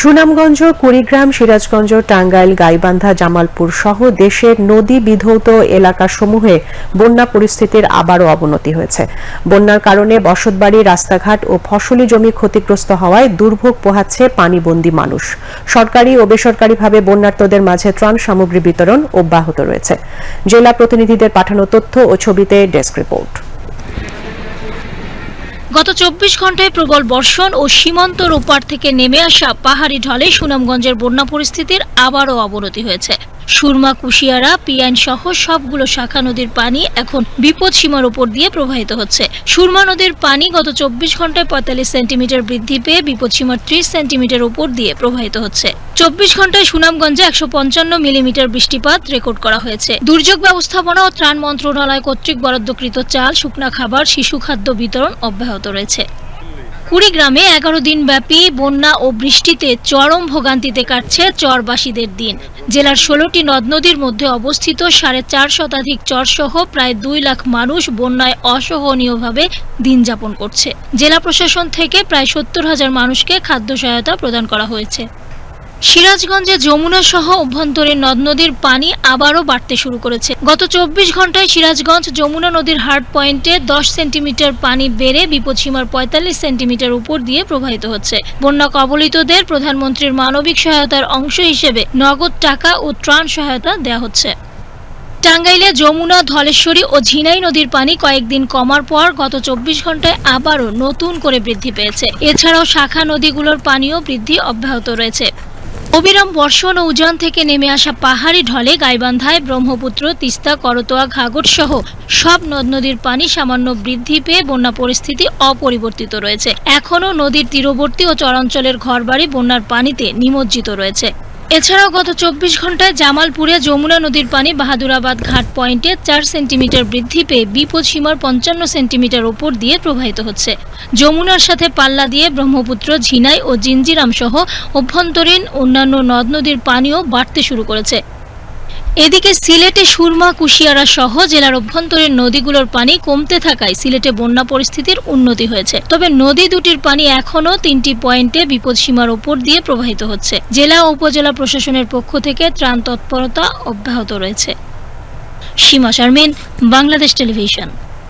সুনামগঞ্জ, কুড়িগ্রাম, সিরাজগঞ্জ, টাঙ্গাইল, গাইবান্ধা, জামালপুর সহ দেশের নদী বিধৌত এলাকাসমূহে বন্যা পরিস্থিতির আবারও অবনতি হয়েছে। বন্যার কারণে বসতবাড়ি, রাস্তাঘাট ও ফসলি জমি ক্ষতিগ্রস্ত হওয়ায় দুর্ভোগ পোহাচ্ছে পানিবন্দী মানুষ। সরকারি ও বেসরকারিভাবে বন্যার্তদের মাঝে ত্রাণ সামগ্রী বিতরণ অব্যাহত রয়েছে। জেলা প্রতিনিধিদের পাঠানো তথ্য ও ছবিতে ডেস্ক রিপোর্ট। গত চব্বিশ ঘন্টায় প্রবল বর্ষণ ও সীমান্তর ওপার থেকে নেমে আসা পাহাড়ি ঢলে সুনামগঞ্জের বন্যা পরিস্থিতির আবারও অবনতি হয়েছে। সুরমা, কুশিয়ারা পিয়াইন সহ সবগুলো শাখা নদীর পানি এখন বিপদ সীমার উপর দিয়ে প্রবাহিত হচ্ছে। সুরমা নদীর পানি গত চব্বিশ ঘন্টায় পঁয়তাল্লিশ সেন্টিমিটার বৃদ্ধি পেয়ে বিপদ সীমার ত্রিশ সেন্টিমিটার উপর দিয়ে প্রবাহিত হচ্ছে। চব্বিশ ঘন্টায় সুনামগঞ্জে একশো পঞ্চান্ন মিলিমিটার বৃষ্টিপাত রেকর্ড করা হয়েছে। দুর্যোগ ব্যবস্থাপনা ও ত্রাণ মন্ত্রণালয় কর্তৃক বরাদ্দকৃত চাল, শুকনা খাবার, শিশু খাদ্য বিতরণ অব্যাহত রয়েছে। কুড়িগ্রামে এগারো দিন ব্যাপী বন্যা ও বৃষ্টিতে চরম ভোগান্তিতে কাটছে চরবাসীদের দিন। জেলার ষোলোটি নদ নদীর মধ্যে অবস্থিত সাড়ে চার শতাধিক চরসহ প্রায় দুই লাখ মানুষ বন্যায় অসহনীয়ভাবে দিন যাপন করছে। জেলা প্রশাসন থেকে প্রায় সত্তর হাজার মানুষকে খাদ্য সহায়তা প্রদান করা হয়েছে। সিরাজগঞ্জে যমুনা সহ অভ্যন্তরীণ নদ নদীর পানি আবারও বাড়তে শুরু করেছে। গত চব্বিশ ঘন্টায় সিরাজগঞ্জ যমুনা নদীর হার্ড পয়েন্টে দশ সেন্টিমিটার পানি বেড়ে বিপদসীমার পঁয়তাল্লিশ সেন্টিমিটার উপর দিয়ে প্রবাহিত হচ্ছে। বন্যা কবলিতদের প্রধানমন্ত্রীর মানবিক সহায়তার অংশ হিসেবে নগদ টাকা ও ত্রাণ সহায়তা দেওয়া হচ্ছে। টাঙ্গাইলে যমুনা, ধলেশ্বরী ও ঝিনাই নদীর পানি কয়েকদিন কমার পর গত চব্বিশ ঘন্টায় আবারও নতুন করে বৃদ্ধি পেয়েছে। এছাড়াও শাখা নদীগুলোর পানিও বৃদ্ধি অব্যাহত রয়েছে। অবিরাম বর্ষণ ও উজান থেকে নেমে আসা পাহাড়ি ঢলে গাইবান্ধায় ব্রহ্মপুত্র, তিস্তা, করতোয়া, ঘাগট সহ সব নদ নদীর পানি সামান্য বৃদ্ধি পেয়ে বন্যা পরিস্থিতি অপরিবর্তিত রয়েছে। এখনও নদীর তীরবর্তী ও চরাঞ্চলের ঘরবাড়ি বন্যার পানিতে নিমজ্জিত রয়েছে। এছাড়াও গত চব্বিশ ঘন্টায় জামালপুরে যমুনা নদীর পানি বাহাদুরাবাদ ঘাট পয়েন্টে চার সেন্টিমিটার বৃদ্ধি পেয়ে বিপদ সীমার পঞ্চান্ন সেন্টিমিটার ওপর দিয়ে প্রবাহিত হচ্ছে। যমুনার সাথে পাল্লা দিয়ে ব্রহ্মপুত্র, ঝিনাই ও জিঞ্জিরাম সহ অভ্যন্তরীণ অন্যান্য নদ নদীর পানিও বাড়তে শুরু করেছে। এদিকে সিলেটে সুরমা, কুশিয়ারা সহ জেলার অভ্যন্তরীণ নদীগুলোর পানি কমতে থাকায় সিলেটে বন্যা পরিস্থিতির উন্নতি হয়েছে। তবে নদী দুটির পানি এখনও তিনটি পয়েন্টে বিপদসীমার ওপর দিয়ে প্রবাহিত হচ্ছে। জেলা ও উপজেলা প্রশাসনের পক্ষ থেকে ত্রাণ তৎপরতা অব্যাহত রয়েছে। সীমা শারমিন, বাংলাদেশ টেলিভিশন।